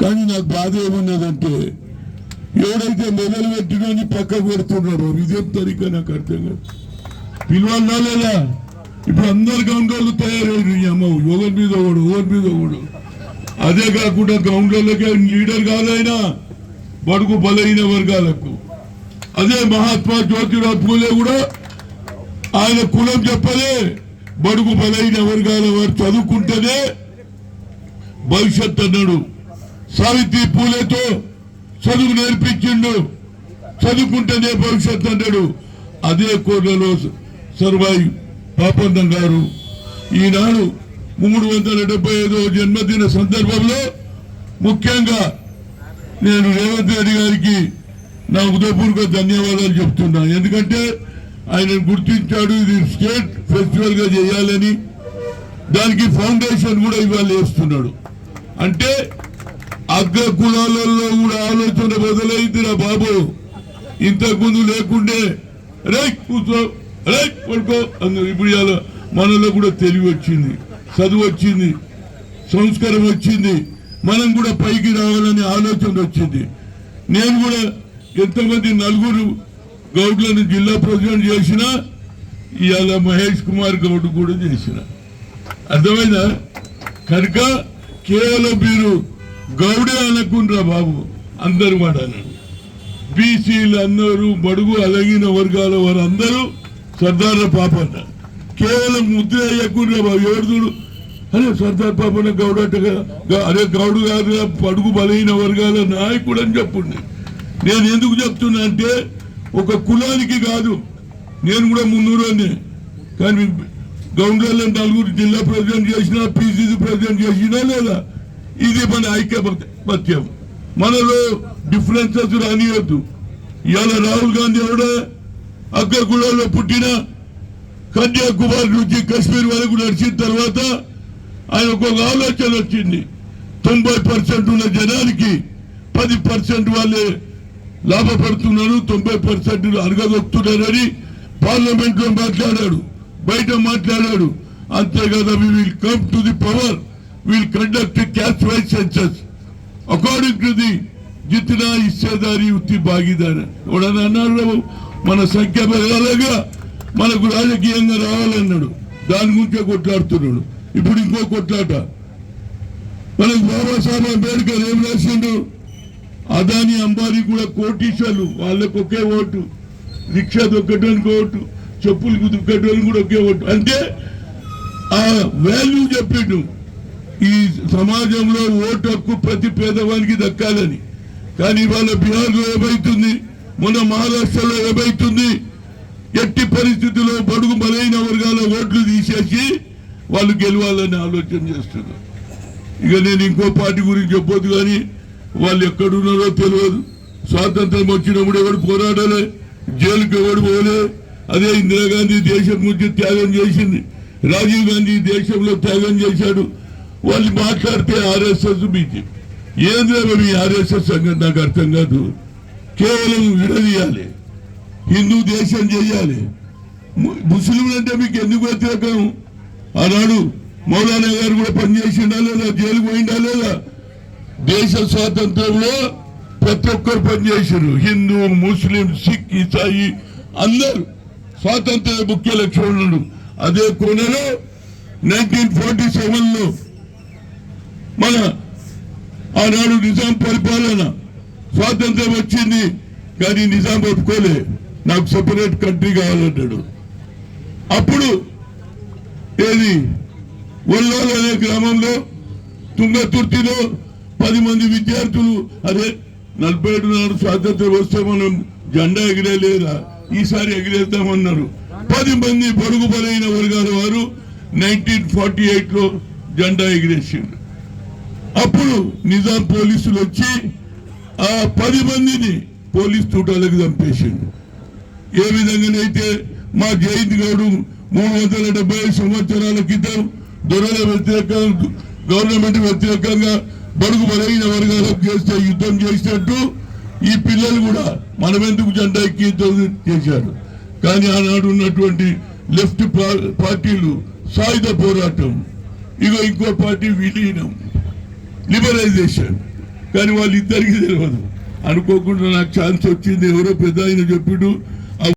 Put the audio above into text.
కానీ నాకు బాధ ఏమన్నదంటే ఎవడైతే మొదలు పెట్టినని పక్కకు పెడుతున్నాడో ఇదేం తరిక నాకు అర్థం కాదు. పిలవన్నా లేదా? ఇప్పుడు అందరు గౌండ్లు తయారయ్యారు ఈ అమ్మ. ఎవరి మీద ఒకడు ఒకరి మీద ఒకడు అదే కాకుండా గౌండ్లకే లీడర్ కాదైనా బడుగు బలైన వర్గాలకు. అదే మహాత్మా జ్యోతిరావు పూలే కూడా ఆయన కులం చెప్పలే బడుగు బలైన వర్గాల వారు చదువుకుంటేనే భవిష్యత్ అన్నాడు. సావిత్రి పూలేతో చదువు నేర్పించిండు. చదువుకుంటేనే భవిష్యత్తు అంటాడు. అదే కోర్లలో సర్వాయి పాపందం గారు. ఈనాడు మూడు వందల డెబ్బై ఐదో జన్మదిన సందర్భంలో ముఖ్యంగా నేను రేవంత్ రెడ్డి గారికి నా ఉదయపూర్వక ధన్యవాదాలు చెప్తున్నా. ఎందుకంటే ఆయన గుర్తించాడు ఇది స్టేట్ ఫెస్టివల్గా చేయాలని. దానికి ఫౌండేషన్ కూడా ఇవాళ వేస్తున్నాడు. అంటే అగ్ర కులాలలో కూడా ఆలోచన బదులైందిరా బాబు. ఇంతకు ముందు లేకుండే రే కూర్చో రే పడుకో అన్నారు ఇప్పుడు ఇవాళ మనలో కూడా తెలివి వచ్చింది చదువు వచ్చింది సంస్కారం వచ్చింది. మనం కూడా పైకి రావాలనే ఆలోచన వచ్చింది. నేను కూడా ఎంతమంది నలుగురు గౌడ్లను జిల్లా ప్రెసిడెంట్ చేసిన ఇవాళ మహేష్ కుమార్ గౌడ్ కూడా చేసిన. అర్థమైనా కనుక కేవలం మీరు గౌడే అనుకుంటారా బాబు. అందరు మాట బీసీలు అందరూ బడుగు అలగిన వర్గాల వారు అందరూ సర్దార్ల పాపన్న కేవలం ముద్ర అయ్యకుండా బాబు ఎవరు చూడు? అరే సర్దార్ పాపన్న గౌడ కదా, అరే గౌడు గారు పడుగు బడుగు బలైన వర్గాల నాయకుడు అని చెప్పుండే. నేను ఎందుకు చెప్తున్నా అంటే ఒక కులానికి కాదు. నేను కూడా మున్నూరు కానీ గౌండ్లలో నలుగురు జిల్లా ప్రెసిడెంట్ చేసినా పీసీసీ ప్రెసిడెంట్ చేసినా లేదా? ఇది మన ఐక్యపత్యం మనలో డిఫరెన్సెస్ రానియొద్దు. ఇవాళ రాహుల్ గాంధీ ఎవడ? అక్క పుట్టిన కన్యాకుమారి నుంచి కాశ్మీర్ వరకు నడిచిన తర్వాత ఆయన ఒక ఆలోచన వచ్చింది. తొంభై పర్సెంట్ ఉన్న జనానికి పది పర్సెంట్ వాళ్ళే లాభపడుతున్నారు తొంభై పర్సెంట్ అరగదొక్కుతున్నారని పార్లమెంట్లో మాట్లాడాడు బయట మాట్లాడాడు. అంతేకాదు we will come to the power will conduct caste wise census according to the జిత్నా ఇచ్చేదారి ఉత్తి భాగీదారి ఎవడని అన్నారు మన సంఖ్య పెరగాలగా మనకు రాజకీయంగా రావాలన్నాడు దాని గురించే కొట్లాడుతున్నాడు ఇప్పుడు ఇంకో కొట్లాట మనకు బాబాసాహెబ్ అంబేద్కర్ ఏం రాసిండు అదాని అంబానీ కూడా కోటీశ్వర్లు వాళ్ళకు ఒకే ఓటు రిక్షా దొక్కడానికి ఓటు చెప్పులు దుక్కటానికి కూడా ఒకే ఓటు అంటే ఆ వాల్యూ చెప్పిండు ఈ సమాజంలో ఓటు హక్కు ప్రతి పేదవానికి దక్కాలని. కానీ ఇవాళ బీహార్లో ఏమైతుంది? మొన్న మహారాష్ట్రలో ఏమైతుంది? ఎట్టి పరిస్థితుల్లో బడుగు బలైన వర్గాల ఓట్లు తీసేసి వాళ్ళు గెలవాలని ఆలోచన చేస్తున్నారు. ఇక నేను ఇంకో పార్టీ గురించి చెప్పొద్దు కానీ వాళ్ళు ఎక్కడున్నారో తెలియదు. స్వాతంత్రం వచ్చినప్పుడు ఎవడు పోరాడలే? జైలుకి ఎవడు పోలే? అదే ఇందిరాగాంధీ దేశం గురించి త్యాగం చేసింది. రాజీవ్ గాంధీ దేశంలో త్యాగం చేశాడు. వాళ్ళు మాట్లాడితే ఆర్ఎస్ఎస్ బీజేపీ. ఏం మీ ఆర్ఎస్ఎస్ సంగతి నాకు అర్థం కాదు. కేవలం విడదీయాలి. హిందూ దేశం చేయాలి. ముస్లింలు అంటే మీకు ఎందుకు వ్యతిరేకం? ఆనాడు మౌలానా గారు కూడా పనిచేసిండా లేదా? జైలు పోయిండా లేదా? దేశ స్వాతంత్రంలో ప్రతి ఒక్కరు పనిచేసారు హిందూ ముస్లిం సిక్ ఇసాయి అందరూ స్వాతంత్ర ముఖ్య లక్ష్యం అదే కొనలో నైన్టీన్ ఫార్టీ సెవెన్లో మన ఆనాడు నిజాం పరిపాలన స్వాతంత్రం వచ్చింది కానీ నిజాం ఒప్పుకోలే. నాకు సెపరేట్ కంట్రీ కావాలన్నాడు అప్పుడు ఏది? ఒల్లాలు అనే గ్రామంలో తుంగతుర్తిలో పది మంది విద్యార్థులు అరే నలభై ఏడు నాడు స్వాతంత్రం వస్తే మనం జెండా ఎగిరేలేదా ఈసారి ఎగిరేద్దామన్నారు. పది మంది పొరుగు బలైన వర్గాల వారు నైన్టీన్ ఫార్టీ ఎయిట్లో జెండా ఎగిరేసిండ్రు. అప్పుడు నిజాం పోలీసులు వచ్చి ఆ పది మందిని పోలీస్ తూటాలకు చంపేసిండు ఏ విధంగానైతే మా జయంత్ గౌడు మూడు వందల డెబ్బై ఐదు సంవత్సరాల క్రితం దొరల వ్యతిరేకంగా గవర్నమెంట్ వ్యతిరేకంగా బడుగు బలైన వర్గాలకు చేస్తే యుద్ధం చేసినట్టు ఈ పిల్లలు కూడా మనమెందుకు జెండా ఎక్కి చేశారు. కానీ ఆనాడు ఉన్నటువంటి లెఫ్ట్ పార్టీలు సాయుధ పోరాటం. ఇగో ఇంకో పార్టీ విలీనం. లిబరైజేషన్ కానీ వాళ్ళు ఇద్దరికి తెలియదు అనుకోకుండా నాకు ఛాన్స్ వచ్చింది. ఎవరో పెద్ద ఆయన చెప్పిండు.